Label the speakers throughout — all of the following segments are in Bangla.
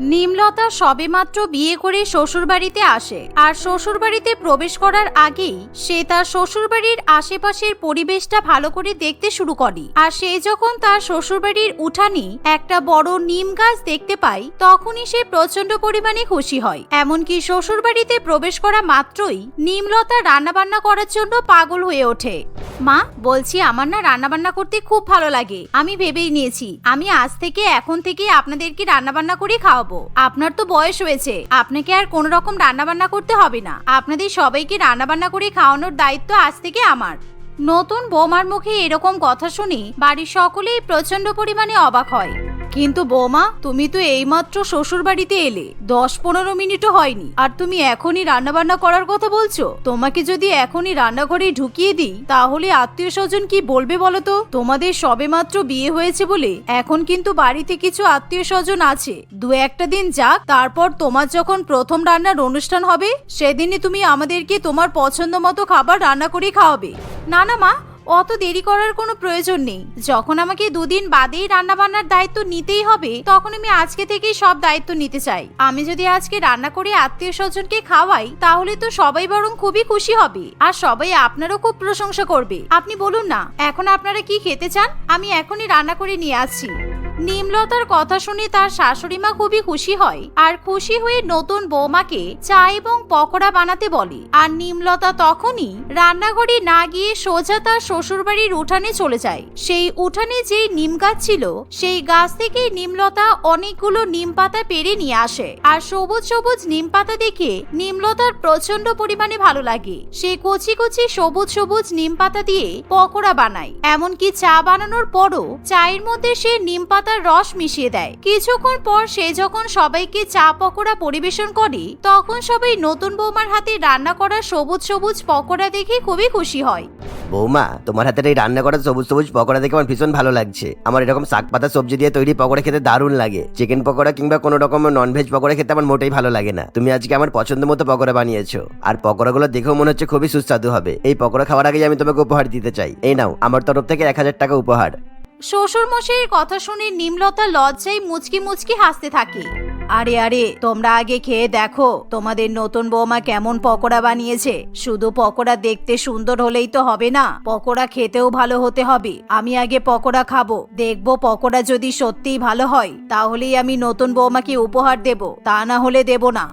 Speaker 1: নিমলতা সবেমাত্র বিয়ে করে শ্বশুরবাড়িতে আসে। আর শ্বশুরবাড়িতে প্রবেশ করার আগেই সে তার শ্বশুরবাড়ির আশেপাশের পরিবেশটা ভালো করে দেখতে শুরু করে। আর সে যখন তার শ্বশুরবাড়ির উঠানি একটা বড় নিম গাছ দেখতে পায়, তখনই সে প্রচণ্ড পরিমাণে খুশি হয়। এমনকি শ্বশুরবাড়িতে প্রবেশ করা মাত্রই নিমলতা রান্নাবান্না করার জন্য পাগল হয়ে ওঠে। মা, বলছি আমার না রান্নাবান্না করতে খুব ভালো লাগে। আমি ভেবেই নিয়েছি। আমি আজ থেকে এখন থেকে আপনাদেরকে রান্নাবান্না করে খাওয়াবো। আপনার তো বয়স হয়েছে। আপনাকে আর কোনো রকম রান্নাবান্না করতে হবে না। আপনাদের সবাইকে রান্নাবান্না করে খাওয়ানোর দায়িত্ব আজ থেকে আমার। নতুন বৌমার মুখে এরকম কথা শুনে বাড়ির সকলেই প্রচণ্ড পরিমাণে অবাক হয়। কিন্তু বৌমা, তুমি তো এইমাত্র শ্বশুর বাড়িতে এলে। দশ পনেরো মিনিটও হয়নি। আর তুমি এখনই রান্নাবান্না করার কথা বলছো? তোমাকে যদি এখনই রান্নাঘরে ঢুকিয়ে দিই, তাহলে আত্মীয় স্বজন কি বলবে বলো তো? তোমাদের সবেমাত্র বিয়ে হয়েছে বলে এখন কিন্তু বাড়িতে কিছু আত্মীয় স্বজন আছে। দু একটা দিন যাক, তারপর তোমার যখন প্রথম রান্নার অনুষ্ঠান হবে, সেদিনই তুমি আমাদেরকে তোমার পছন্দ মতো খাবার রান্না করে খাওয়াবে। না না মা অত দেরি করার কোনো প্রয়োজন নেই। যখন আমাকে দুদিন বাদেই রান্না বান্নার দায়িত্ব নিতেই হবে, তখন আমি আজকে থেকেই সব দায়িত্ব নিতে চাই। আমি যদি আজকে রান্না করে আত্মীয় স্বজনকে খাওয়াই, তাহলে তো সবাই বরং খুবই খুশি হবে। আর সবাই আপনারও খুব প্রশংসা করবে। আপনি বলুন না, এখন আপনারা কি খেতে চান? আমি এখনই রান্না করে নিয়ে আসছি। নিমলতার কথা শুনে তার শাশুড়ি মা খুবই খুশি হয় আর খুশি হয়ে নতুন বৌমাকে চা এবং পকোড়া বানাতে বলে। আর নিমলতা তখনই রান্নাঘরে না গিয়ে সোজা তার শ্বশুরবাড়ির উঠানে চলে যায়। সেই উঠানে যেই নিম গাছ ছিল, সেই গাছ থেকে নিমলতা অনেকগুলো নিম পাতা পেরে নিয়ে আসে। আর সবুজ সবুজ নিম পাতা দেখে নিমলতার প্রচণ্ড পরিমাণে ভালো লাগে। সে কচি কচি সবুজ সবুজ নিম পাতা দিয়ে পকোড়া বানায়। এমনকি চা বানানোর পরও চায়ের মধ্যে সে নিম পাতার রস মিশিয়ে দেয়। কিছুক্ষণ পর সে যখন সবাইকে চা পকোড়া পরিবেশন করে, তখন সবাই নতুন বৌমার হাতে রান্না করা সবুজ সবুজ পকোড়া দেখে খুবই খুশি হয়।
Speaker 2: বৌমা, তোমার হাতের এই রান্না করা সবুজ সবুজ পকোড়া দেখে আমার ভীষণ ভালো লাগছে। আমার এরকম শাক পাতা সবজি দিয়ে তৈরি পকোড়া খেতে দারুণ লাগে। চিকেন পকোড়া কিংবা কোনো রকম নন ভেজ পকোড়া খেতে আমার মোটেই ভালো লাগে না। তুমি আজকে আমার পছন্দ মতো পকোড়া বানিয়েছো। আর পকোড়াগুলো দেখেও মনে হচ্ছে খুবই সুস্বাদু হবে। এই পকোড়া খাওয়ার আগেই আমি তোমাকে উপহার দিতে চাই। এই নাও, আমার তরফ থেকে এক হাজার টাকা উপহার।
Speaker 1: শ্বশুর মশাইয়ের কথা শুনে নিমলতা লজ্জায় মুচকি মুচকি হাসতে থাকে। আরে আরে, তোমরা আগে খেয়ে দেখো, তোমাদের নতুন বৌমা কেমন পকোড়া বানিয়েছে। শুধু পকোড়া দেখতে সুন্দর হলেই তো হবে না, পকোড়া খেতেও ভালো হতে হবে। আমি আগে পকোড়া খাব, দেখব পকোড়া যদি সত্যিই ভালো হয়, তাহলেই আমি নতুন বৌমাকে উপহার দেব, তা না হলে দেব না।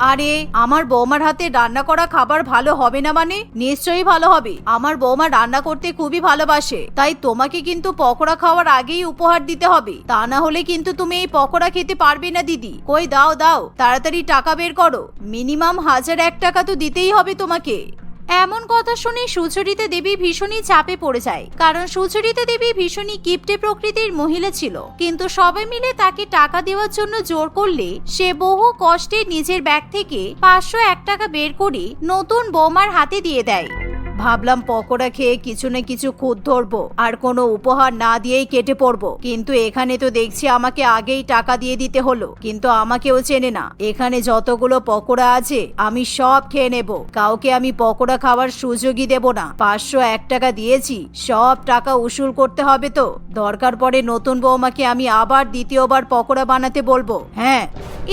Speaker 1: আরে, আমার বৌমার হাতে রান্না করা খাবার ভালো হবে না মানে? নিশ্চয়ই ভালো হবে। আমার বৌমা রান্না করতে খুবই ভালোবাসে, তাই তোমাকে কিন্তু পকোড়া খাওয়ার আগেই উপহার দিতে হবে। তা না হলে কিন্তু তুমি এই পকোড়া খেতে পারবে না, দিদি। কই, দাও দাও, তাড়াতাড়ি টাকা বের করো। মিনিমাম হাজার এক টাকা তো দিতেই হবে তোমাকে। এমন কথা শুনে সুচরিতা দেবী ভীষণই চাপে পড়ে যায়। কারণ সুচরিতা দেবী ভীষণই কিপ্টে প্রকৃতির মহিলা ছিল। কিন্তু সবাই মিলে তাকে টাকা দেওয়ার জন্য জোর করলে সে বহু কষ্টে নিজের ব্যাগ থেকে পাঁচশো এক টাকা বের করে নতুন বৌমার হাতে দিয়ে দেয়। ভাবলাম পকোড়া খেয়ে কিছু না কিছু খুদ ধরবো, আর কোনো উপহার না দিয়েই কেটে পড়ব। কিন্তু এখানে তো দেখছি আমাকে আগেই টাকা দিয়ে দিতে হলো, কিন্তু আমাকেও চেনে না। এখানে যতগুলো পকোড়া আছে, আমি সব খেয়ে নেব। কাউকে আমি পকোড়া খাওয়ার সুযোগই দেব না। পাঁচশো এক টাকা দিয়েছি, সব টাকা উসুল করতে হবে তো। দরকার পড়ে নতুন বৌমাকে আমি আবার দ্বিতীয়বার পকোড়া বানাতে বলব। হ্যাঁ।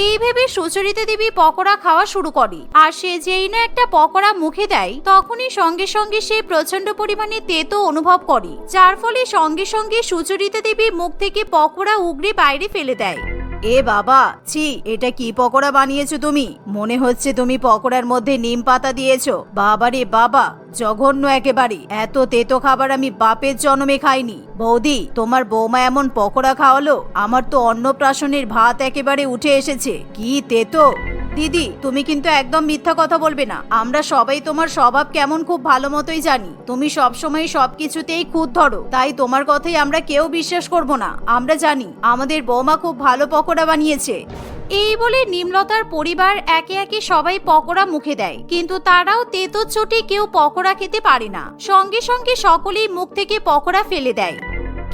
Speaker 1: এই ভেবে সুচরিতা দেবী পকোড়া খাওয়া শুরু করে, আর সে যেই না একটা পকোড়া মুখে দেয়, তখনই সঙ্গে সঙ্গে সে প্রচণ্ড পরিমাণে তেতো অনুভব করে, যার ফলে সঙ্গে সঙ্গে সুচরিতা দেবী মুখ থেকে পকোড়া উগড়ে বাইরে ফেলে দেয়। এ বাবা, ছি, এটা কি পকোড়া বানিয়েছো তুমি? মনে হচ্ছে তুমি পকোড়ার মধ্যে নিম পাতা দিয়েছ। বাবারে বাবা! জঘন্য একেবারে। এত তেতো খাবার আমি বাপের জন্মে খাইনি। বৌদি, তোমার বৌমা এমন পকোড়া খাওয়ালো, আমার তো অন্নপ্রাশনের ভাত একেবারে উঠে এসেছে। কি তেতো। দিদি, তুমি কিন্তু একদম মিথ্যা কথা বলবে না। আমরা সবাই তোমার স্বভাব কেমন খুব ভালো মতোই জানি। তুমি সবসময় সবকিছুতেই খুদ ধরো। তাই তোমার কথাই আমরা কেউ বিশ্বাস করব না। আমরা জানি, আমাদের বৌমা খুব ভালো পকোড়া বানিয়েছে। এই বলে নিমলতার পরিবার একে একে সবাই পকোড়া মুখে দেয়। কিন্তু তারাও তেতো চোটে কেউ পকোড়া খেতে পারে না। সঙ্গে সঙ্গে সকলেই মুখ থেকে পকোড়া ফেলে দেয়।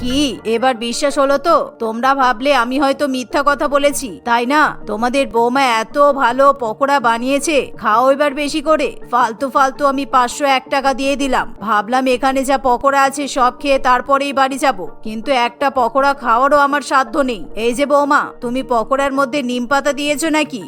Speaker 1: কি? এবার বিশ্বাস হলো তো? তোমরা ভাবলে আমি হয়তো মিথ্যা কথা বলেছি, তাই না? তোমাদের বৌমা এত ভালো পকোড়া বানিয়েছে, খাও এবার বেশি করে। ফালতু ফালতু আমি পাঁচশো এক টাকা দিয়ে দিলাম। ভাবলাম এখানে যা পকোড়া আছে সব খেয়ে তারপরেই বাড়ি যাব। কিন্তু একটা পকোড়া খাওয়ারও আমার সাধ্য নেই। এই যে বৌমা, তুমি পকোড়ার মধ্যে নিম পাতা দিয়েছ নাকি?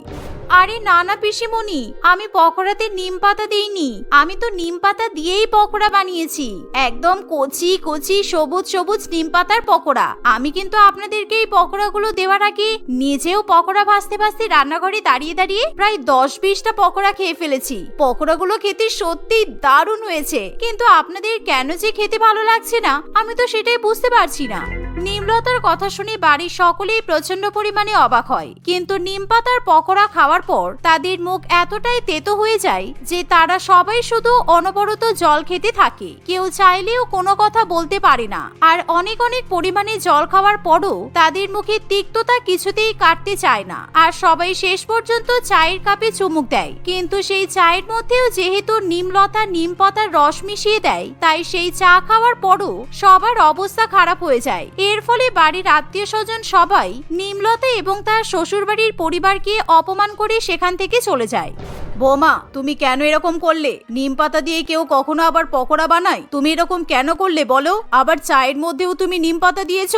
Speaker 1: আরে না না পিসিমণি, আমি পকোড়াতে নিম পাতা দিইনি। আমি তো নিম পাতা দিয়েই পকোড়া বানিয়েছি। একদম কচি কচি, সবুজ সবুজ নিম পাতার পকোড়া। আমি কিন্তু আপনাদেরকে এই পকোড়াগুলো দেওয়ার আগে নিজেও পকোড়া ভাজতে ভাজতে রান্নাঘরে দাঁড়িয়ে দাঁড়িয়ে প্রায় দশ বিশটা পকোড়া খেয়ে ফেলেছি। পকোড়াগুলো খেতে সত্যি দারুণ হয়েছে। কিন্তু আপনাদের কেন যে খেতে ভালো লাগছে না, আমি তো সেটাই বুঝতে পারছি না। নিমলতার কথা শুনে বাড়ির সকলেই প্রচণ্ড পরিমাণে অবাক হয়। কিন্তু নিম পাতার পকোড়া খাওয়ার পর তাদের মুখ এতটাই তেতো হয়ে যায় যে তারা সবাই শুধু অনবরত জল খেতে থাকে। কেউ চাইলেও কোনো কথা বলতে পারে না। আর অনেক অনেক পরিমাণে জল খাওয়ার পরও তাদের মুখে তিক্ততা কিছুতেই কাটতে চায় না। আর সবাই শেষ পর্যন্ত চায়ের কাপে চুমুক দেয়। কিন্তু সেই চায়ের মধ্যেও যেহেতু নিমলতা নিম পাতার রস মিশিয়ে দেয়, তাই সেই চা খাওয়ার পরও সবার অবস্থা খারাপ হয়ে যায়। এর ফলে বাড়ির আত্মীয় স্বজন সবাই নিমলতা এবং তার শ্বশুরবাড়ির পরিবারকে অপমান করে সেখান থেকে চলে যায়। বোমা, তুমি কেন এরকম করলে? নিম পাতা দিয়ে কেউ কখনো আবার পকোড়া বানায়? তুমি এরকম কেন করলে বলো? আবার চায়ের মধ্যেও তুমি নিম পাতা দিয়েছ?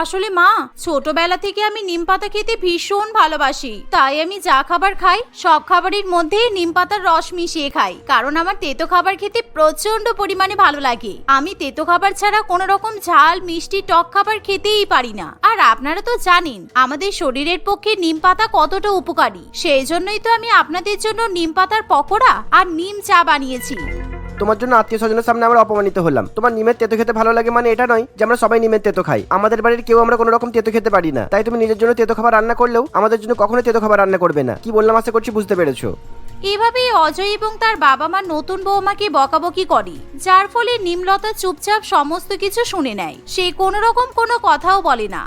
Speaker 1: আসলে মা, ছোটবেলা থেকে আমি নিম পাতা খেতে ভীষণ ভালোবাসি। তাই আমি যা খাবার খাই, সব খাবারের মধ্যে নিম পাতার রস মিশিয়ে খাই। কারণ আমার তেতো খাবার খেতে প্রচণ্ড পরিমাণে ভালো লাগে। আমি তেতো খাবার ছাড়া কোনো রকম ঝাল, মিষ্টি, টক খাবার খেতেই পারি না। আর আপনারা তো জানেন, আমাদের শরীরের পক্ষে নিম পাতা কতটা উপকারী। সেই জন্যই তো আমি আপনাদের জন্য নিম পাতার পকোড়া আর নিম চা বানিয়েছি।
Speaker 2: তোমার জন্য আত্মীয় স্বজনের সামনে আমরা অপমানিত হলাম। তোমার নিমের তেতো খেতে ভালো লাগে মানে এটা নয় যে আমরা সবাই নিমের তেতো খাই। আমাদের বাড়ির কেউ আমরা কোনো রকম তেতো খেতে পারি না। তাই তুমি নিজের জন্য তেতো খাবার রান্না করলেও আমাদের জন্য কখনো তেতো খাবার রান্না করবে না। কি বললাম আশা করছি বুঝতে পেরেছ।
Speaker 1: এভাবেই অজয় এবং তার বাবা মা নতুন বৌমাকে বকাবকি করে, যার ফলে নিমলতা চুপচাপ সমস্ত কিছু শুনে নেয়। সে কোনো রকম কোনো কথাও বলে না।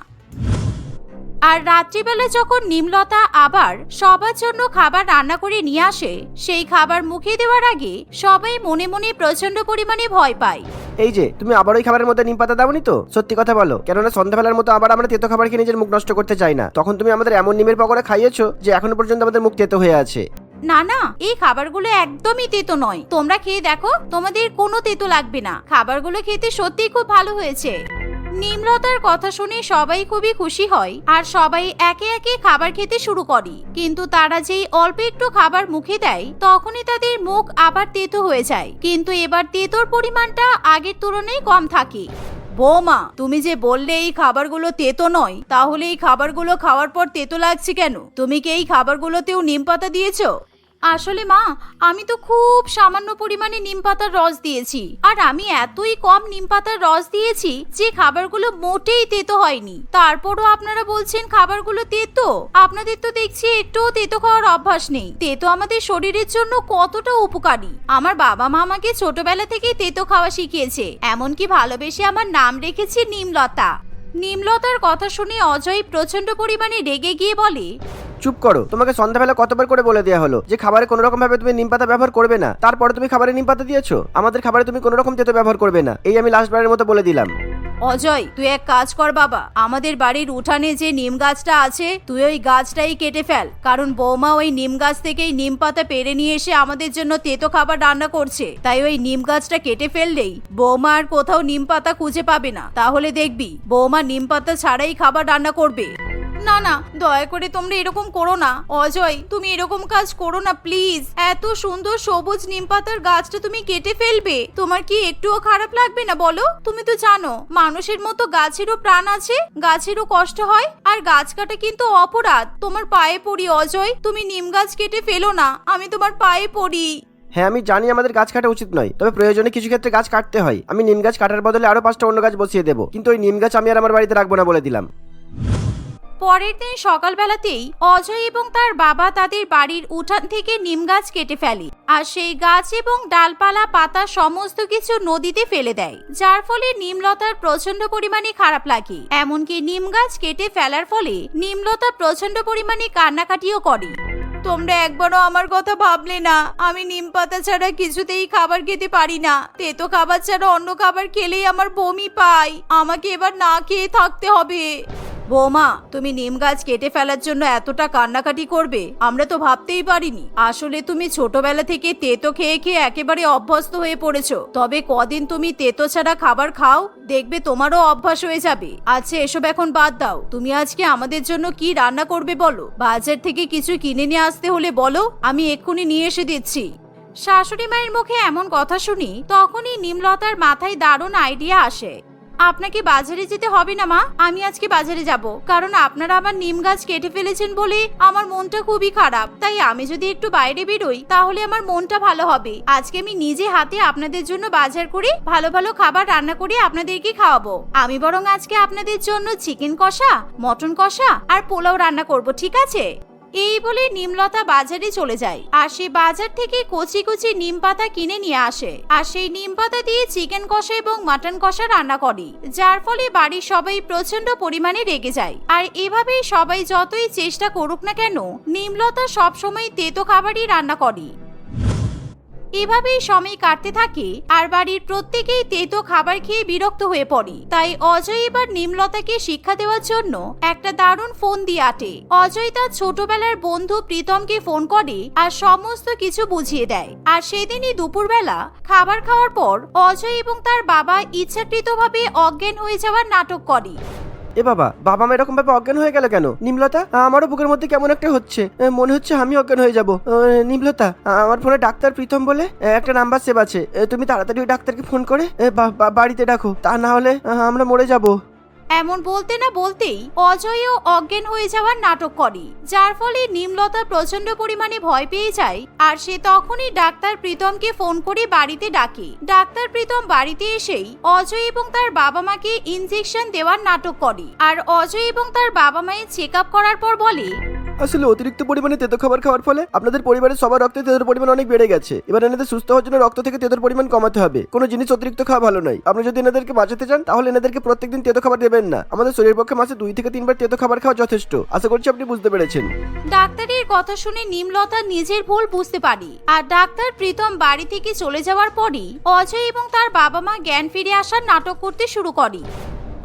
Speaker 1: আর রাত্রিবেলা যখন নিমলতা আবার সবার জন্য খাবার রান্না করে নিয়ে আসে সেই খাবার মুখে দেওয়ার আগে সবাই মনে মনে প্রচণ্ড পরিমাণে ভয় পায়।
Speaker 2: এই যে তুমি আবার ওই খাবারের মধ্যে নিম পাতা দাওনি তো? সত্যি কথা বলো। কেননা সন্ধ্যাবেলার মতো আবার আমরা তেতো খাবার খেয়ে নিজের মুখ নষ্ট করতে চাই না। তখন তুমি আমাদের এমন নিমের পকোড়া খাইয়েছো যে এখনও পর্যন্ত আমাদের মুখ তেতো হয়ে আছে।
Speaker 1: না না এই খাবারগুলো একদমই তেতো নয়। তোমরা খেয়ে দেখো তোমাদের কোনো তেতো লাগবে না। খাবারগুলো খেতে সত্যিই খুব ভালো হয়েছে। নিমলতার কথা শুনে সবাই খুবই খুশি হয় আর সবাই একে একে খাবার খেতে শুরু করে। কিন্তু তারা যেই অল্প একটু খাবার মুখে দেয়, তখনই তাদের মুখ আবার তেতো হয়ে যায়। কিন্তু এবার তেতোর পরিমাণটা আগের তুলনায় কম থাকে। বৌমা, তুমি যে বললে এই খাবারগুলো তেতো নয়, তাহলে এই খাবারগুলো খাওয়ার পর তেতো লাগছে কেন? তুমি কি এই খাবারগুলোতেও নিম পাতা দিয়েছ? আসলে মা, আমি তো খুব সামান্য পরিমাণে নিম পাতার রস দিয়েছি। আর আমি এতই কম নিম পাতার রস দিয়েছি যে খাবারগুলো মোটেই তেতো হয়নি। তারপরও আপনারা বলছেন খাবারগুলো তেতো? আপনাদের তো দেখছি একটুও তেতো খাওয়ার অভ্যাস নেই। তেতো আমাদের শরীরের জন্য কতটা উপকারী। আমার বাবা মা আমাকে ছোটবেলা থেকেই তেতো খাওয়া শিখিয়েছে। এমনকি ভালোবেসে আমার নাম রেখেছে নিমলতা। নিমলতার কথা শুনে অজয় প্রচণ্ড পরিমাণে রেগে গিয়ে বলে,
Speaker 2: চুপ করো, তোমাকে সন্ধ্যাবেলা কতবার করে বলে দেওয়া হলো যে খাবারে কোনো রকম ভাবে তুমি নিম পাতা ব্যবহার করবে না, তারপরে তুমি খাবারে নিম পাতা দিয়েছ? আমাদের খাবারে তুমি কোনো রকম তেতো ব্যবহার করবে না, এই আমি লাস্ট বারের মতো বলে দিলাম।
Speaker 1: অজয়, তুই এক কাজ কর বাবা। আমাদের বাড়ির উঠানে যে নিম গাছটা আছে, তুই ওই গাছটাই কেটে ফেল। কারণ বৌমা ওই নিম গাছ থেকেই নিম পাতা পেরে নিয়ে এসে আমাদের জন্য তেতো খাবার রান্না করছে। তাই ওই নিম গাছটা কেটে ফেললেই বৌমা আর কোথাও নিম পাতা খুঁজে পাবে না। তাহলে দেখবি, বৌমা নিম পাতা ছাড়াই খাবার রান্না করবে। না না, দয়া করে তোমরা এরকম করো না। অজয়, তুমি এরকম কাজ করো না, প্লিজ। এত সুন্দর সবুজ নিম পাতার গাছটা তুমি কেটে ফেলবে। তোমার কি একটুও খারাপ লাগবে না, বলো? তুমি তো জানো মানুষের মতো গাছেরও প্রাণ আছে, গাছেরও কষ্ট হয়, আর গাছ কাটা কিন্তু অপরাধ। তোমার পায়ে পড়ি, অজয়। তুমি নিম গাছ কেটে ফেলো না, আমি তোমার পায়ে পড়ি।
Speaker 2: হ্যাঁ আমি জানি আমাদের গাছ কাটা উচিত নয়, তবে প্রয়োজনে কিছু ক্ষেত্রে গাছ কাটতে হয়। আমি নিম গাছ কাটার বদলে আরও পাঁচটা অন্য গাছ বসিয়ে দেবো, কিন্তু ওই নিম গাছ আমি আর আমার বাড়িতে রাখব না বলে দিলাম।
Speaker 1: পরের দিন সকালবেলাতেই অজয় এবং তার বাবা তাদের বাড়ির উঠান থেকে নিম গাছ কেটে ফেলে আর সেই গাছ এবং ডালপালা, পাতা সমস্ত কিছু নদীতে ফেলে দেয়, যার ফলে নিমলতার প্রচণ্ড পরিমাণে খারাপ লাগে। এমনকি নিম গাছ কেটে ফেলার ফলে নিমলতা প্রচণ্ড পরিমাণে কান্নাকাটিও করে। তোমরা একবারও আমার কথা ভাবলে না, আমি নিম পাতা ছাড়া কিছুতেই খাবার খেতে পারি না। তেতো খাবার ছাড়া অন্য খাবার খেলেই আমার বমি পাই আমাকে এবার না খেয়ে থাকতে হবে। বৌমা, তুমি নিম গাছ কেটে ফেলার জন্য এতটা কান্নাকাটি করবে। আমরা তো ভাবতেই পারিনি। আসলে তুমি ছোটবেলা থেকে তেতো খেয়ে খেয়ে একেবারে অভ্যস্ত হয়ে পড়েছো। তবে কদিন তুমি তেতো ছাড়া খাবার খাও, দেখবে তোমারও অভ্যাস হয়ে যাবে। আচ্ছা এসব এখন বাদ দাও। তুমি আজকে আমাদের জন্য কি রান্না করবে বলো? বাজার থেকে কিছু কিনে নিয়ে আসতে হলে বলো, আমি এক্ষুনি নিয়ে এসে দিচ্ছি। শাশুড়ি মায়ের মুখে এমন কথা শুনি, তখনই নিমলতার মাথায় দারুণ আইডিয়া আসে। আপনাকে বাজারে যেতে হবে না, মা। আমি আজকে বাজারে যাব। কারণ আপনারা আমার নিম গাছ কেটে ফেলেছেন বলে আমার মনটা খুবই খারাপ। তাই আমি যদি একটু বাইরে বেরোই, তাহলে আমার মনটা ভালো হবে। আজকে আমি নিজে হাতে আপনাদের জন্য বাজার করে ভালো ভালো খাবার রান্না করে আপনাদেরকে খাওয়াবো। আমি বরং আজকে আপনাদের জন্য চিকেন কষা, মটন কষা আর পোলাও রান্না করব, ঠিক আছে? এই বলে নিমলতা বাজারে চলে যায়। আর সে বাজার থেকে কচি কচি নিম পাতা কিনে নিয়ে আসে। আর সেই নিম পাতা দিয়ে চিকেন কষা এবং মাটন কষা রান্না করে। যার ফলে বাড়ির সবাই প্রচণ্ড পরিমাণে রেগে যায়। আর এভাবেই সবাই যতই চেষ্টা করুক না কেন, নিমলতা সবসময় তেতো খাবারই রান্না করে। এভাবেই সময় কাটতে থাকে আর বাড়ির প্রত্যেকেই তেতো খাবার খেয়ে বিরক্ত হয়ে পড়ে। তাই অজয় এবার নিমলতাকে শিক্ষা দেওয়ার জন্য একটা দারুণ ফোন দিয়ে আটে। অজয় তার ছোটবেলার বন্ধু প্রীতমকে ফোন করে আর সমস্ত কিছু বুঝিয়ে দেয়। আর সেদিনই দুপুরবেলা খাবার খাওয়ার পর অজয় এবং তার বাবা ইচ্ছাকৃতভাবে অজ্ঞান হয়ে যাওয়ার নাটক করে।
Speaker 3: এ বাবা বাবা মা এরকম ভাবে অজ্ঞান হয়ে গেল কেন? নিমলতা, আমারও বুকের মধ্যে কেমন একটা হচ্ছে। মনে হচ্ছে আমি অজ্ঞান হয়ে যাব। নিমলতা আমার ফোনে ডাক্তার প্রীতম বলে একটা নাম্বার সেভ আছে। তুমি তাড়াতাড়ি ওই ডাক্তারকে ফোন করে বাড়িতে ডাকো। তা না হলে আমরা মরে যাব।
Speaker 1: এমন বলতে না বলতেই অজয়ও অজ্ঞান হয়ে যাওয়ার নাটক করে, যার ফলে নিমলতা প্রচণ্ড পরিমাণে ভয় পেয়ে যায় আর সে তখনই ডাক্তার প্রীতমকে ফোন করে বাড়িতে ডাকে। ডাক্তার প্রীতম বাড়িতে এসেই অজয় এবং তার বাবা মাকে ইনজেকশন দেওয়ার নাটক করে আর অজয় এবং তার বাবা মায়ের চেক করার পর বলে
Speaker 3: আসলে অতিরিক্ত পরিমাণে তেতো খাবার খাওয়ার ফলে আপনাদের পরিবারের সবার রক্তে তেতোর পরিমাণ অনেক বেড়ে গেছে। এবার এনাদের সুস্থ হওয়ার জন্য রক্ত থেকে তেতোর পরিমাণ কমাতে হবে। কোনো জিনিস অতিরিক্ত খাওয়া ভালো নয়। আপনি যদি এনাদেরকে বাঁচাতে চান, তাহলে এনাদেরকে প্রত্যেকদিন তেতো খাবার দেবেন না। আমাদের শরীরের পক্ষে মাসে দুই থেকে তিনবার তেতো খাবার খাওয়া যথেষ্ট। আশা করছি আপনি বুঝতে পেরেছেন।
Speaker 1: ডাক্তারের কথা শুনে নিমলতা নিজের ভুল বুঝতে পারি। আর ডাক্তার প্রীতম বাড়ি থেকে চলে যাওয়ার পরই অজয় এবং তার বাবা মা জ্ঞান ফিরে আসার নাটক করতে শুরু করে।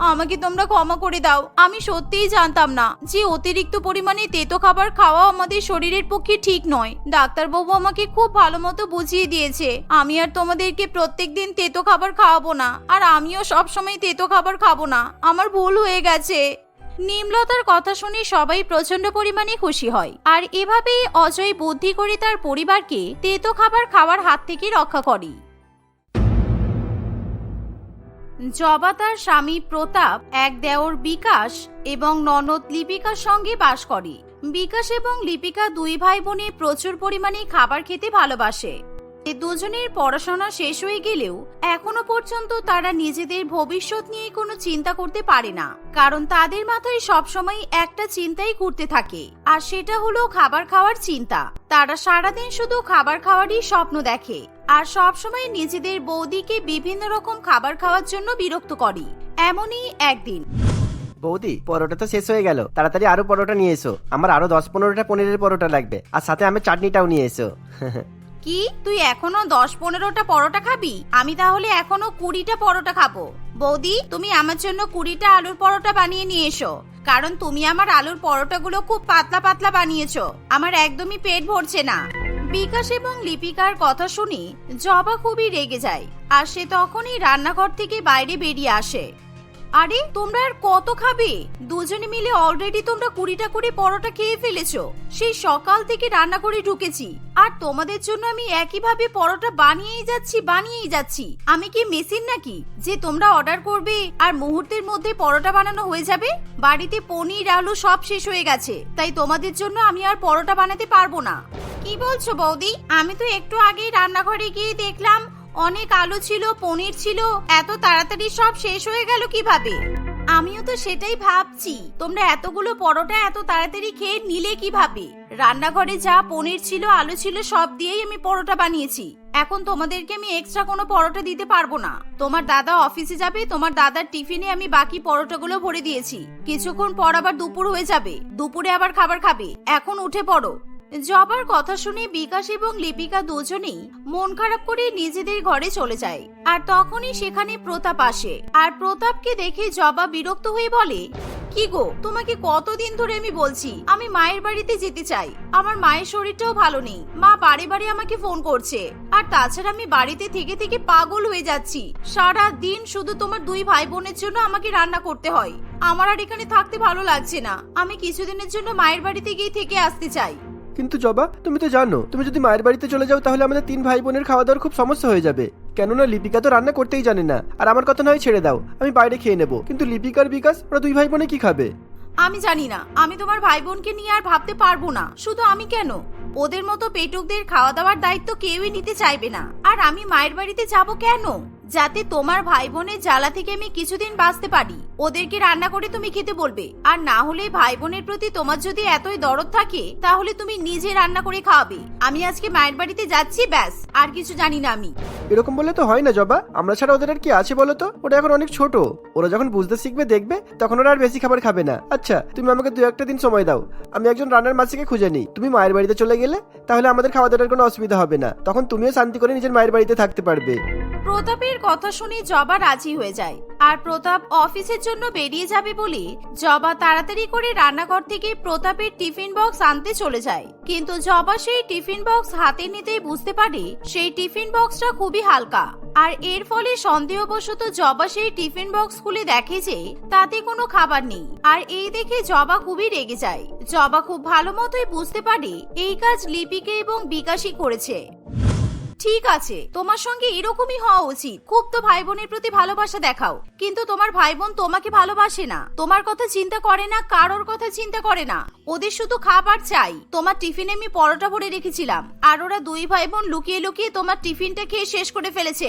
Speaker 1: আমাকে তোমরা ক্ষমা করে দাও। আমি সত্যিই জানতাম না যে অতিরিক্ত পরিমাণে তেতো খাবার খাওয়া আমাদের শরীরের পক্ষে ঠিক নয়। ডাক্তারবাবু আমাকে খুব ভালো মতো বুঝিয়ে দিয়েছে, আমি আর তোমাদেরকে প্রত্যেক দিন তেতো খাবার খাওয়াবো না, আর আমিও সবসময় তেতো খাবার খাব না। আমার ভুল হয়ে গেছে। নিমলতার কথা শুনে সবাই প্রচণ্ড পরিমাণে খুশি হয়। আর এভাবেই অজয় বুদ্ধি করে তার পরিবারকে তেতো খাবার খাওয়ার হাত থেকে রক্ষা করে। জবা তার স্বামী প্রতাপ, এক দেওর বিকাশ এবং ননদ লিপিকার সঙ্গে বাস করে। বিকাশ এবং লিপিকা দুই ভাই বোনে প্রচুর পরিমাণে খাবার খেতে ভালোবাসে। দুজনের পড়াশোনা শেষ হয়ে গেলেও এখনও পর্যন্ত তারা নিজেদের ভবিষ্যৎ নিয়ে কোনো চিন্তা করতে পারে না। কারণ তাদের মাথায় সবসময় একটা চিন্তাই ঘুরতে থাকে, আর সেটা হলো খাবার খাওয়ার চিন্তা। তারা সারাদিন শুধু খাবার খাওয়ারই স্বপ্ন দেখে। আর সবসময় নিজেদের বৌদিকে বিভিন্ন রকম খাবার খাওয়ার জন্য বিরক্ত করে। এমনই একদিন।
Speaker 3: বৌদি পরোটা তো শেষ হয়ে গেল। তাড়াতাড়ি আরও পরোটা নিয়ে এসো। আমার আরও দশ পনেরোটা পনিরের পরোটা লাগবে। আর সাথে আমি চাটনিটাও নিয়ে এসো।
Speaker 1: কি? তুই এখনও দশ পনেরোটা পরোটা খাবি? আমি তাহলে এখনও কুড়িটা পরোটা খাব। বৌদি তুমি আমার জন্য কুড়িটা আলুর পরোটা বানিয়ে নিয়ে এসো। কারণ তুমি আমার আলুর পরোটাগুলো খুব পাতলা পাতলা বানিয়েছো। আমার একদমই পেট ভরছে না। বিকাশ এবং লিপিকার কথা শুনি জবা খুবই রেগে যায়, আর সে তখনই রান্নাঘর থেকে বাইরে বেরিয়ে আসে। আরে, তোমরা আর কত খাবে? দুজনে মিলে অলরেডি তোমরা কুড়িটা করে পরোটা খেয়ে ফেলেছো। সেই সকাল থেকে রান্না করে ঢুকেছি। আর তোমাদের জন্য আমি একইভাবে পরোটা বানিয়েই যাচ্ছি বানিয়েই যাচ্ছি। আমি কি মেশিন নাকি? যে তোমরা অর্ডার করবে আর মুহূর্তের মধ্যে পরোটা বানানো হয়ে যাবে? বাড়িতে পনির, আলু সব শেষ হয়ে গেছে। তাই তোমাদের জন্য আমি আর পরোটা বানাতে পারব না। কি বলছো বৌদি? আমি তো একটু আগেই রান্নাঘরে গিয়ে দেখলাম অনেক আলু ছিল, পনির ছিল, এত তাড়াতাড়ি সব শেষ হয়ে গেল কীভাবে? আমিও তো সেটাই ভাবছি। তোমরা এতগুলো পরোটা এত তাড়াতাড়ি খেয়ে নিলে কীভাবে? রান্নাঘরে যা পনির ছিল, আলু ছিল, সব দিয়েই আমি পরোটা বানিয়েছি। এখন তোমাদেরকে আমি এক্সট্রা কোনো পরোটা দিতে পারব না। তোমার দাদা অফিসে যাবে, তোমার দাদার টিফিনে আমি বাকি পরোটাগুলো ভরে দিয়েছি। কিছুক্ষণ পর আবার দুপুর হয়ে যাবে। দুপুরে আবার খাবার খাবে। এখন উঠে পড়ো। জবার কথা শুনে বিকাশ এবং লিপিকা দুজনেই মন খারাপ করে নিজেদের ঘরে চলে যায়। আর তখনই সেখানে প্রতাপ আসে। আর প্রতাপকে দেখে জবা বিরক্ত হয়ে বলে, কি গো, তোমাকে কতদিন ধরে আমি বলছি, আমি মায়ের বাড়িতে যেতে চাই। আমার মায়ের শরীরটাও ভালো নেই। মা বারে বারে আমাকে ফোন করছে। আর তাছাড়া আমি বাড়িতে থেকে থেকে পাগল হয়ে যাচ্ছি। সারা দিন শুধু তোমার দুই ভাই বোনের জন্য আমাকে রান্না করতে হয়। আমার আর এখানে থাকতে ভালো লাগছে না। আমি কিছুদিনের জন্য মায়ের বাড়িতে গিয়ে থেকে আসতে চাই।
Speaker 3: কিন্তু জবা, তুমি তো জানো, তুমি যদি মায়ের বাড়িতে চলে যাও তাহলে আমাদের তিন ভাই বোনের খাওয়া দাওয়ার খুব সমস্যা হয়ে যাবে। কেননা লিপিকা তো রান্না করতেই জানে না। আর আমার কথা নয় ছেড়ে দাও, আমি বাইরে খেয়ে নেব। কিন্তু লিপিকার বিকাশ, ওরা দুই ভাই বোনে কি খাবে?
Speaker 1: আমি জানি না, আমি তোমার ভাই বোনকে নিয়ে আর ভাবতে পারব না। শুধু আমি কেন? ওদের মতো পেটুকদের খাওয়া দাওয়ার দায়িত্ব কেউই নিতে চাইবে না। আর আমি মায়ের বাড়িতে যাব কেন? যাতে তোমার ভাই বোনের জ্বালা থেকে আমি কিছুদিন বাঁচতে পারি। ওদেরকে রান্না করে তুমি খেতে বলবে। আর না হলে ভাই বোনের প্রতি তোমার যদি এতই দরদ থাকে তাহলে তুমি নিজে রান্না করে খাওয়াবে। আমি আজকে মায়ের বাড়িতে যাচ্ছি ব্যাস। আর কিছু জানি না আমি।
Speaker 3: এরকম বললে তো হয় না জবা। আমরা ছাড়া ওদের আর কি আছে বলো তো? ওরা এখন অনেক ছোট। ওরা যখন বুঝতে শিখবে দেখবে তখন ওরা আর বেশি খাবার খাবে না। আচ্ছা তুমি আমাকে দু একটা দিন সময় দাও। আমি একজন রান্নার মাসিকে খুঁজে নিই। তুমি মায়ের বাড়িতে চলে গেলে তাহলে আমাদের খাওয়া দাওয়ার কোনো অসুবিধা হবে না। তখন তুমিও শান্তি করে নিজের মায়ের বাড়িতে থাকতে পারবে।
Speaker 1: প্রতাপের কথা শুনে জবা রাজি হয়ে যায়। আর প্রতাপ অফিসের জন্য বেরিয়ে যাবে বলে জবা তাড়াতাড়ি করে রান্নাঘর থেকে প্রতাপের টিফিন বক্স আনতে চলে যায়। কিন্তু জবা সেই টিফিন বক্স হাতে নিতেই বুঝতে পারে সেই টিফিন বক্সটা খুবই হালকা। আর এর ফলে সন্দেহবশত জবা সেই টিফিন বক্স খুলে দেখে যে তাতে কোনো খাবার নেই। আর এই দেখে জবা খুবই রেগে যায়। জবা খুব ভালো মতোই বুঝতে পারে এই কাজ লিপিকে এবং বিকাশই করেছে। ঠিক আছে, তোমার সঙ্গে এরকমই হওয়া উচিত। খুব তো ভাই বোনের প্রতি ভালোবাসা দেখাও। কিন্তু তোমার ভাই বোন তোমাকে ভালোবাসে না। তোমার কথা চিন্তা করে না, কারোর কথা চিন্তা করে না। ওদের শুধু খাবার চাই। তোমার টিফিনে আমি পরোটা ভরে রেখেছিলাম। আর ওরা দুই ভাই বোন লুকিয়ে লুকিয়ে তোমার টিফিনটা খেয়ে শেষ করে ফেলেছে।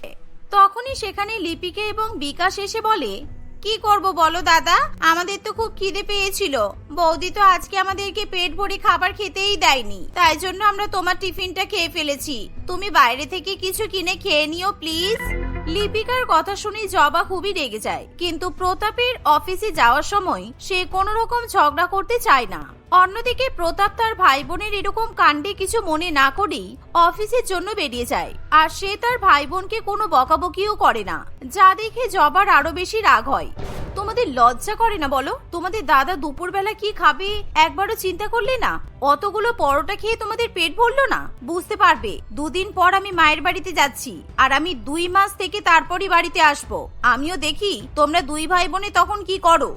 Speaker 1: তখনই সেখানে লিপিকে এবং বিকাশ এসে বলে কি করব বলো, দাদা? আমাদের তো খুব খিদে পেয়েছিল। বৌদি তো আজকে আমাদেরকে পেট ভরে খাবার খেতেই দেয়নি। তাই জন্য আমরা তোমার টিফিনটা খেয়ে ফেলেছি। তুমি বাইরে থেকে কিছু কিনে খেয়ে নিও, প্লিজ। লিপিকার কথা শুনে জবা খুবই রেগে যায়। কিন্তু প্রতাপের অফিসে যাওয়ার সময় সে কোনো রকম ঝগড়া করতে চায় না। অন্যদিকে প্রতাপ তার ভাই বোনের এরকম কাণ্ডে কিছু মনে না করেই অফিসের জন্য বেরিয়ে যায়। আর সে তার ভাই বোনকে কোনো বকাবকিও করে না, যা দেখে জবার আরও বেশি রাগ হয়। তোমাদের লজ্জা করে না বলো? তোমাদের দাদা দুপুরবেলা কি খাবে? একবারও চিন্তা করলে না? অতগুলো পরোটা খেয়ে তোমাদের পেট ভরলো না? বুঝতে পারবে, দুদিন পর আমি মায়ের বাড়িতে যাচ্ছি, আর আমি দুই মাস থেকে তারপরই বাড়িতে আসব। আমিও দেখি তোমরা দুই ভাই বোনে তখন কি করো?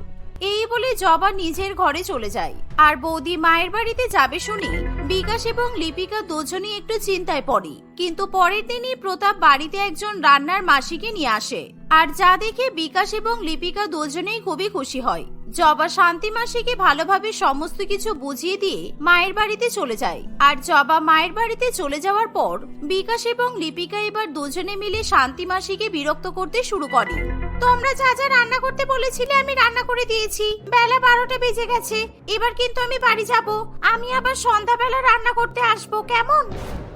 Speaker 1: এই বলে জবা নিজের ঘরে চলে যায়। আর বৌদি মায়ের বাড়িতে যাবে শুনে বিকাশ এবং লিপিকা দুজনই একটু চিন্তায় পড়ে। কিন্তু পরের দিনই প্রতাপ বাড়িতে একজন রান্নার মাসিকে নিয়ে আসে। আর যা দেখে বিকাশ এবং লিপিকা দুজনেই খুবই খুশি হয়। জবা শান্তি মাসিকে ভালোভাবে সমস্ত কিছু বুঝিয়ে দিয়ে মায়ের বাড়িতে চলে যায়। আর জবা মায়ের বাড়িতে চলে যাওয়ার পর বিকাশ এবং লিপিকা এবার দুজনে মিলে শান্তি মাসিকে বিরক্ত করতে শুরু করে। তোমরা যা যা রান্না করতে বলেছিলে আমি রান্না করে দিয়েছি। বেলা বারোটা বেজে গেছে। এবার কিন্তু আমি বাড়ি যাব। আমি আবার সন্ধ্যাবেলা রান্না করতে আসব, কেমন?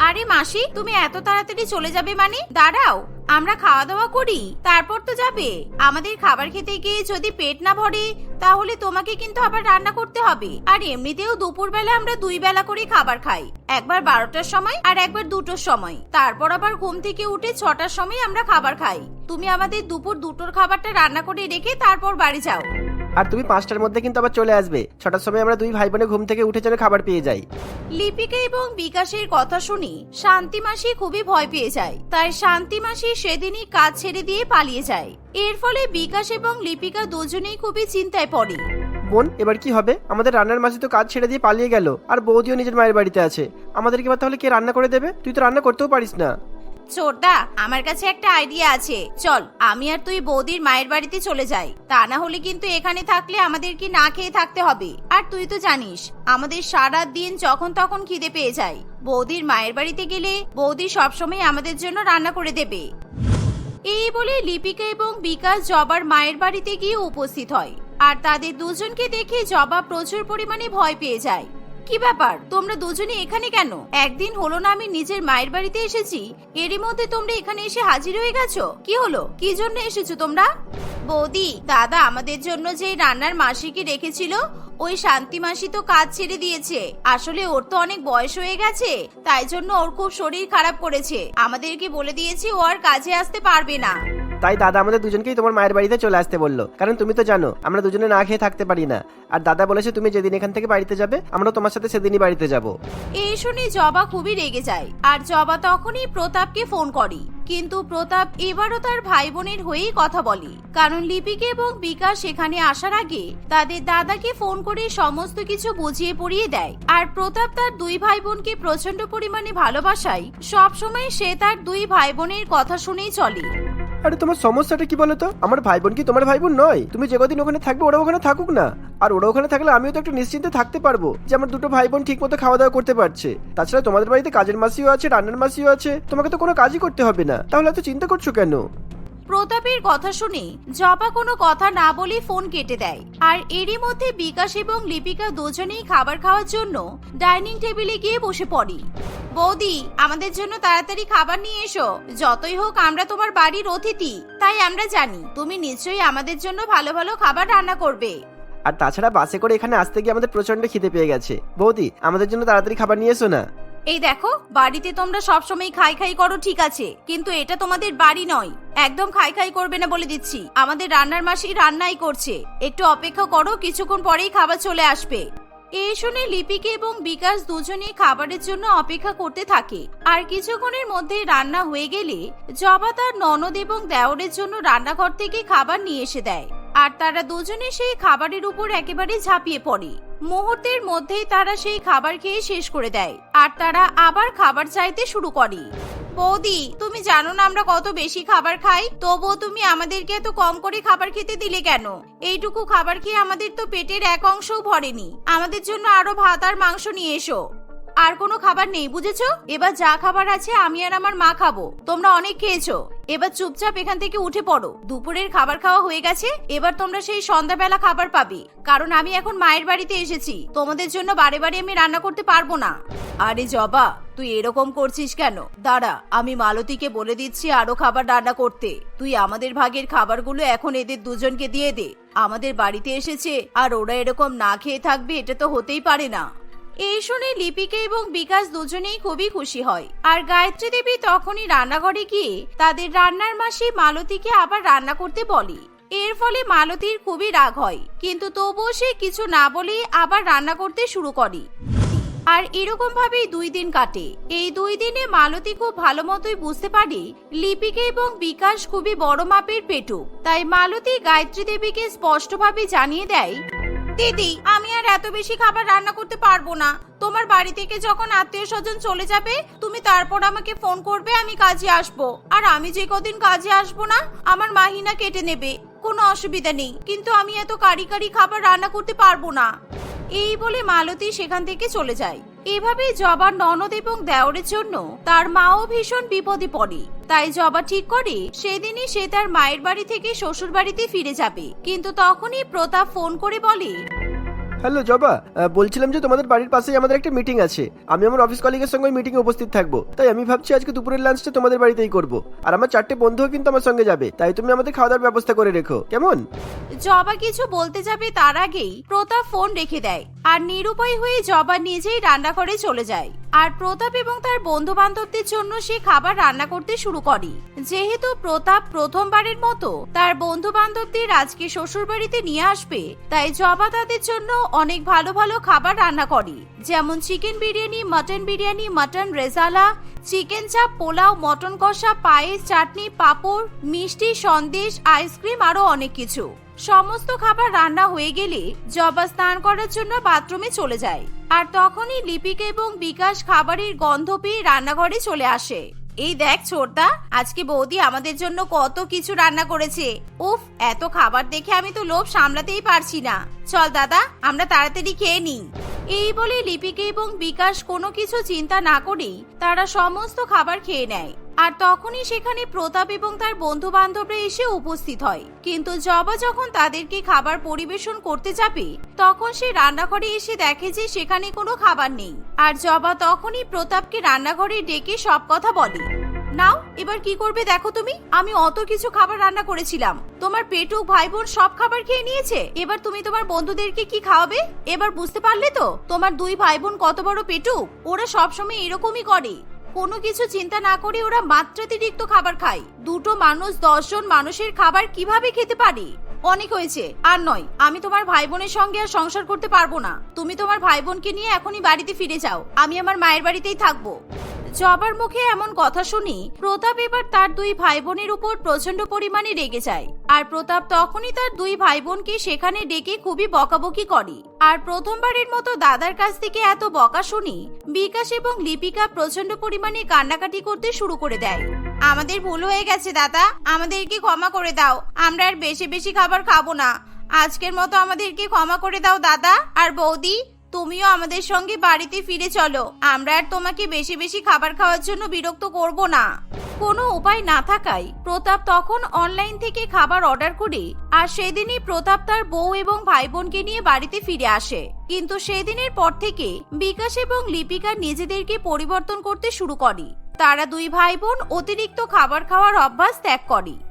Speaker 1: আরে মাসি, তুমি এত তাড়াতাড়ি চলে যাবে মানে? দাঁড়াও, আমরা খাওয়া দাওয়া করি, তারপর তো যাবে। আমাদের খাবার খেতে গিয়ে যদি পেট না ভরে, তাহলে তোমাকে কিন্তু আবার রান্না করতে হবে। আর এমনিতেও দুপুরবেলা আমরা দুই বেলা করে খাবার খাই। একবার বারোটার সময় আর একবার দুটোর সময়। তারপর আবার ঘুম থেকে উঠে ছটার সময় আমরা খাবার খাই। তুমি আমাদের দুপুর দুটোর খাবারটা রান্না করে রেখে তারপর বাড়ি যাও।
Speaker 3: আর তুমি পাঁচটার মধ্যে কিন্তু আবার চলে আসবে। ছটার সময় আমরা দুই ভাই বোনে ঘুম থেকে উঠে যেন খাবার পেয়ে যাই।
Speaker 1: লিপিকা এবং বিকাশের কথা শুনি শান্তি মাসি খুবই ভয় পেয়ে যায়। তাই শান্তি মাসি সেদিনই কাজ ছেড়ে দিয়ে পালিয়ে যায়। এর ফলে বিকাশ এবং লিপিকা দুজনেই খুবই চিন্তায় পড়ে।
Speaker 3: বোন এবার কি হবে? আমাদের রান্নার মাসি তো কাজ ছেড়ে দিয়ে পালিয়ে গেল। আর বৌদিও নিজের মায়ের বাড়িতে আছে। আমাদেরকে এবার তাহলে কে রান্না করে দেবে? তুই তো রান্না করতেও পারিস না।
Speaker 1: ছোটদা আমার কাছে একটা আইডিয়া আছে। চল, আমি আর তুই বৌদির মায়ের বাড়িতে চলে যাই। তা না হলে কিন্তু এখানে থাকলে আমাদেরকে না খেয়ে থাকতে হবে? আর তুই তো জানিস, আমাদের সারা দিন যখন তখন খিদে পেয়ে যায়। বৌদির মায়ের বাড়িতে গেলে বৌদি সবসময় আমাদের জন্য রান্না করে দেবে। এই বলে লিপিকা এবং বিকাশ জবার মায়ের বাড়িতে গিয়ে উপস্থিত হয়। আর তাদের দুজনকে দেখে জবা প্রচুর পরিমাণে ভয় পেয়ে যায়। কি ব্যাপার? তোমরা দুজনে এখানে কেন? একদিন হলো না আমি নিজের মায়ের বাড়িতে এসেছি। এরই মধ্যে তোমরা এখানে এসে হাজির হয়ে গেছো। কি হলো? কি জন্য এসেছ তোমরা? বৌদি, দাদা আমাদের জন্য যে রান্নার মাসিকে রেখেছিল, ওই শান্তি মাসি তো কাজ ছেড়ে দিয়েছে। আসলে ওর তো অনেক বয়স হয়ে গেছে, তাই জন্য ওর খুব শরীর খারাপ করেছে। আমাদেরকে বলে দিয়েছে ও আর কাজে আসতে পারবে না।
Speaker 3: তাই দাদা আমাদের দুজনকেই তোমার মায়ের বাড়িতে চলে আসতে বলল। কারণ তুমি তো জানো, আমরা দুজনে না খেয়ে থাকতে পারি না। আর দাদা বলেছে তুমি যেদিন এখান থেকে বাড়িতে যাবে, আমরা তোমার সাথে সেদিনই বাড়িতে যাব।
Speaker 1: এই শুনে জবা খুবই রেগে যায়। আর জবা তখনই প্রতাপকে ফোন করে। কিন্তু প্রতাপ এবারও তার ভাই বোনের হয়েই কথা বলে। কারণ লিপিকে এবং বিকাশ সেখানে আসার আগে তাদের দাদাকে ফোন করে সমস্ত কিছু বুঝিয়ে পড়িয়ে দেয়। আর প্রতাপ তার দুই ভাই বোনকে প্রচণ্ড পরিমাণে ভালোবাসায়। সবসময় সে তার দুই ভাই বোনের কথা শুনেই চলে।
Speaker 3: আরে তোমার সমস্যাটা কি বলো তো? আমার ভাই বোন কি তোমার ভাই বোন নয়? তুমি যে কদিন ওখানে থাকবে ওরা ওখানে থাকুক না। আর ওরা ওখানে থাকলে আমিও তো একটু নিশ্চিন্তে থাকতে পারব যে আমার দুটো ভাই বোন ঠিক মতো খাওয়া দাওয়া করতে পারছে। তাছাড়া তোমাদের বাড়িতে কাজের মাসিও আছে, রান্নার মাসিও আছে। তোমাকে তো কোনো কাজই করতে হবে না। তাহলে এত চিন্তা করছ কেন?
Speaker 1: প্রতাপের কথা শুনে জবা কোনো কথা না বলে ফোন কেটে দেয়। আর এরই মধ্যে বিকাশ এবং লিপিকা দুজনেই খাবার খাওয়ার জন্য ডাইনিং টেবিলে গিয়ে বসে পড়ি। বৌদি আমাদের জন্য তাড়াতাড়ি খাবার নিয়ে এসো। যতই হোক আমরা তোমার বাড়ির অতিথি। তাই আমরা জানি তুমি নিশ্চয়ই আমাদের জন্য ভালো ভালো খাবার রান্না করবে।
Speaker 3: আর তাছাড়া বাসে করে এখানে আসতে গিয়ে আমাদের প্রচণ্ড খিদে পেয়ে গেছে। বৌদি আমাদের জন্য তাড়াতাড়ি খাবার নিয়ে এসো না।
Speaker 1: এই দেখো বাড়িতে তোমরা সবসময় খাই খাই করো ঠিক আছে। কিন্তু এটা তোমাদের বাড়ি নয়। একদম খাই খাই করবে না বলে দিচ্ছি। আমাদের রান্নার মাসি রান্নাই করছে। একটু অপেক্ষা করো, কিছুক্ষণ পরেই খাবার চলে আসবে। এই শুনে লিপিকে এবং বিকাশ দুজনেই খাবারের জন্য অপেক্ষা করতে থাকে। আর কিছুক্ষণের মধ্যে রান্না হয়ে গেলে জবা তার ননদ এবং দেওরের জন্য রান্নাঘর থেকে খাবার নিয়ে এসে দেয়। আর তারা দুজনে সেই খাবারের উপর একেবারে ঝাঁপিয়ে পড়ে। মুহূর্তের মধ্যেই তারা সেই খাবার খেয়ে শেষ করে দেয়। আর তারা আবার খাবার চাইতে শুরু করে। বৌদি, তুমি জানো না আমরা কত বেশি খাবার খাই? তবুও তুমি আমাদেরকে এত কম করে খাবার খেতে দিলে কেন? এইটুকু খাবার খেয়ে আমাদের তো পেটের এক অংশও ভরেনি। আমাদের জন্য আরও ভাত আর মাংস নিয়ে এসো। আর কোনো খাবার নেই, বুঝেছ? এবার যা খাবার আছে আমি আর আমার মা খাব। তোমরা অনেক খেয়েছো। এবার চুপচাপ এখান থেকে উঠে পড়ো। দুপুরের খাবার খাওয়া হয়ে গেছে, এবার তোমরা সেই সন্ধ্যাবেলা খাবার পাবে। কারণ আমি এখন মায়ের বাড়িতে এসেছি। তোমাদের জন্য বারে বারে আমি রান্না করতে পারব না। আরে জবা, তুই এরকম করছিস কেন? দাঁড়া, আমি মালতীকে বলে দিচ্ছি আরও খাবার রান্না করতে। তুই আমাদের ভাগের খাবারগুলো এখন এদের দুজনকে দিয়ে দে। আমাদের বাড়িতে এসেছে, আর ওরা এরকম না খেয়ে থাকবে, এটা তো হতেই পারে না। এই শুনে লিপিকা এবং বিকাশ দুজনেই খুবই খুশি হয়। আর গায়ত্রী দেবী তখনই রান্নাঘরে গিয়ে তাদের রান্নার মাসি মালতীকে আবার রান্না করতে বলে। এর ফলে মালতীর খুবই রাগ হয়, কিন্তু তবুও সে কিছু না বলে আবার রান্না করতে শুরু করে। আর এরকম ভাবেই দুই দিন কাটে। এই দুই দিনে মালতী খুব ভালো মতোই বুঝতে পারে লিপিকে এবং বিকাশ খুবই বড় মাপের পেটু। তাই মালতী গায়ত্রী দেবীকে স্পষ্টভাবে জানিয়ে দেয় দিদি, আমি আর এত বেশি খাবার রান্না করতে পারব না। তোমার বাড়ি থেকে যখন আত্মীয় স্বজন চলে যাবে, তুমি তারপর আমাকে ফোন করবে, আমি কাজে আসব। আর আমি যে কদিন কাজে আসব না, আমার মাহিনা কেটে নেবে। কোনো অসুবিধা নেই, কিন্তু আমি এত কারি কারি খাবার রান্না করতে পারব না। এই বলে মালতী সেখান থেকে চলে যায়। এভাবেই জবা ননদ এবং দেওরের জন্য তার মাও ভীষণ বিপদে পড়ে। তাই জবা ঠিক করে সেদিনই সে তার মায়ের বাড়ি থেকে শ্বশুর বাড়িতে ফিরে যাবে। কিন্তু তখনই প্রতাপ ফোন করে বলে
Speaker 3: হ্যালো জবা বলছিলাম যে তোমাদের বাড়ির পাশেই আমাদের একটা মিটিং আছে। আমি আমার অফিস কলিগের সঙ্গে মিটিং এ উপস্থিত থাকব। তাই আমি ভাবছি আজকে দুপুরের লাঞ্চটা তোমাদের বাড়িতেই করব। আর আমার চারটে বন্ধুও কিন্তু আমার সঙ্গে যাবে। তাই তুমি আমাদের খাওয়া দাওয়ার ব্যবস্থা করে রেখো। কেমন?
Speaker 1: জবা কিছু বলতে যাবে তার আগেই প্রতাপ ফোন রেখে দেয়। আর নিরুপায় হয়ে জবা নিজেই রান্নাঘরে চলে যায়। আর প্রতাপ এবং তার বন্ধু বান্ধবদের জন্য সে খাবার রান্না করতে শুরু করে। যেহেতু প্রতাপ প্রথমবারের মতো তার বন্ধু বান্ধবদের আজকে শ্বশুর বাড়িতে নিয়ে আসবে, তাই জবা তাদের জন্য অনেক ভালো ভালো খাবার রান্না করে। যেমন chicken biryani, mutton biryani, mutton rezala, chicken chaap, pulao, mutton কষা, পায়েস, চাটনি, পাঁপড়, মিষ্টি, সন্দেশ, আইসক্রিম আরও অনেক কিছু। সমস্ত খাবার রান্না হয়ে গেলে জবা স্নান করার জন্য বাথরুমে চলে যায়। আর তখনই লিপিকা এবং বিকাশ খাবারের গন্ধ পেয়ে রান্নাঘরে চলে আসে। এই দেখ ছোটদা, আজকে বৌদি আমাদের জন্য কত কিছু রান্না করেছে। উফ, এত খাবার দেখে আমি তো লোভ সামলাতেই পারছি না। চল দাদা, আমরা তাড়াতাড়ি খেয়ে নিই। এই বলে লিপিকা এবং বিকাশ কোনো কিছু চিন্তা না করেই তারা সমস্ত খাবার খেয়ে নেয়। আর তখনই সেখানে প্রতাপ এবং তার বন্ধু বান্ধবরা এসে উপস্থিত হয়। কিন্তু জবা যখন তাদেরকে খাবার পরিবেশন করতে যাবে, তখন সে রান্নাঘরে এসে দেখে যে সেখানে কোনো খাবার নেই। আর জবা তখনই প্রতাপকে রান্নাঘরে ডেকে সব কথা বলে। নাও, এবার কি করবে দেখো তুমি? আমি অত কিছু খাবার রান্না করেছিলাম। তোমার পেটুক ভাই বোন সব খাবার খেয়ে নিয়েছে। এবার তুমি তোমার বন্ধুদেরকে কি খাওয়াবে? এবার বুঝতে পারলে তো? তোমার দুই ভাই বোন কত বড় পেটুক? ওরা সবসময় এরকমই করে। কোনো কিছু চিন্তা না করে ওরা মাত্রাতিরিক্ত খাবার খায়। দুটো মানুষ, দশজন মানুষের খাবার কীভাবে খেতে পারে? অনেক হয়েছে। আর নয়, আমি তোমার ভাই বোনের সঙ্গে আর সংসার করতে পারব না। তুমি তোমার ভাই বোনকে নিয়ে এখনই বাড়িতে ফিরে যাও। আমি আমার মায়ের বাড়িতেই থাকব। জবার মুখে এমন কথা শুনি, প্রতাপ এবার তার দুই ভাই বোনের উপর প্রচণ্ড পরিমাণে রেগে যায়। আর প্রতাপ তখনই তার দুই ভাই বোনকে সেখানে ডেকে খুবই বকাবকি করে। আর প্রথমবারের মতো দাদার কাছ থেকে এত বকা শুনি, বিকাশ এবং লিপিকা প্রচণ্ড পরিমাণে কান্নাকাটি করতে শুরু করে দেয়। আমাদের ভুল হয়ে গেছে, দাদা। আমাদেরকে ক্ষমা করে দাও। আমরা আর বেশি বেশি খাবার খাব না। আজকের মতো আমাদেরকে ক্ষমা করে দাও, দাদা। আর বৌদি তুমিও আমাদের সঙ্গে বাড়িতে ফিরে চলো। আমরা আর তোমাকে বেশি বেশি খাবার খাওয়ার জন্য বিরক্ত করব না। কোনো উপায় না থাকায় প্রতাপ তখন অনলাইন থেকে খাবার অর্ডার করে আর সেদিনই প্রতাপ তার বউ এবং ভাই বোনকে নিয়ে বাড়িতে ফিরে আসে। কিন্তু সেদিনের পর থেকে বিকাশ এবং লিপিকা নিজেদেরকে পরিবর্তন করতে শুরু করে। তারা দুই ভাই বোন অতিরিক্ত খাবার খাওয়ার অভ্যাস ত্যাগ করে।